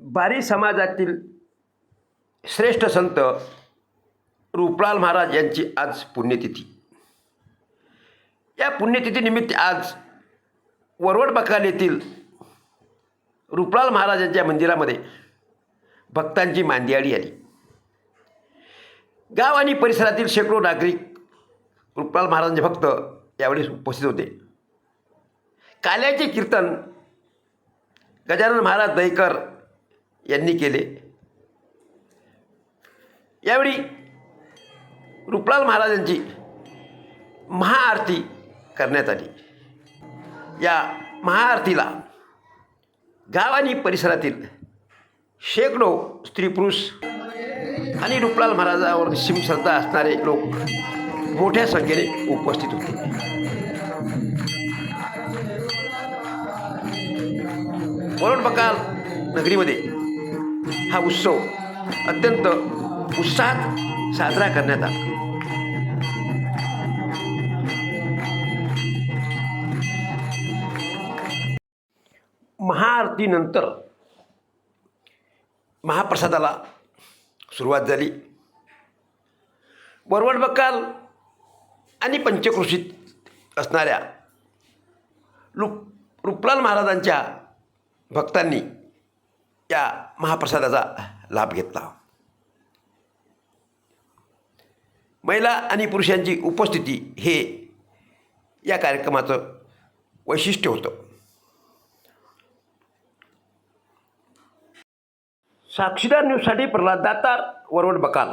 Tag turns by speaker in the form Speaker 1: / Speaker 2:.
Speaker 1: बारी समाजातील श्रेष्ठ संत रूपलाल महाराज यांची आज पुण्यतिथी. या पुण्यतिथीनिमित्त आज वरवड बकाल येथील रूपलाल महाराजांच्या मंदिरामध्ये भक्तांची मांदियाळी आली. गाव आणि परिसरातील शेकडो नागरिक रूपलाल महाराजांचे भक्त यावेळी उपस्थित होते. काल्याचे कीर्तन गजानन महाराज दहीकर यांनी केले. यावेळी रुपलाल महाराजांची महाआरती करण्यात आली. या महाआरतीला गाव आणि परिसरातील शेकडो स्त्री पुरुष आणि रुपलाल महाराजावर निश्चिम श्रद्धा असणारे लोक मोठ्या संख्येने उपस्थित होते. वरुण बकाल नगरीमध्ये हा उत्सव अत्यंत उत्साहात साजरा करण्यात आला. महाआरतीनंतर महाप्रसादाला सुरुवात झाली. वरवड बकाल आणि पंचक्रोशीत असणाऱ्या लुप रुपलाल महाराजांच्या भक्तांनी या महाप्रसादाचा लाभ घेतला. महिला आणि पुरुषांची उपस्थिती हे या कार्यक्रमाचं वैशिष्ट्य होतं. साक्षीदार न्यूजसाठी प्रल्हाद दातार वरवड बकाल.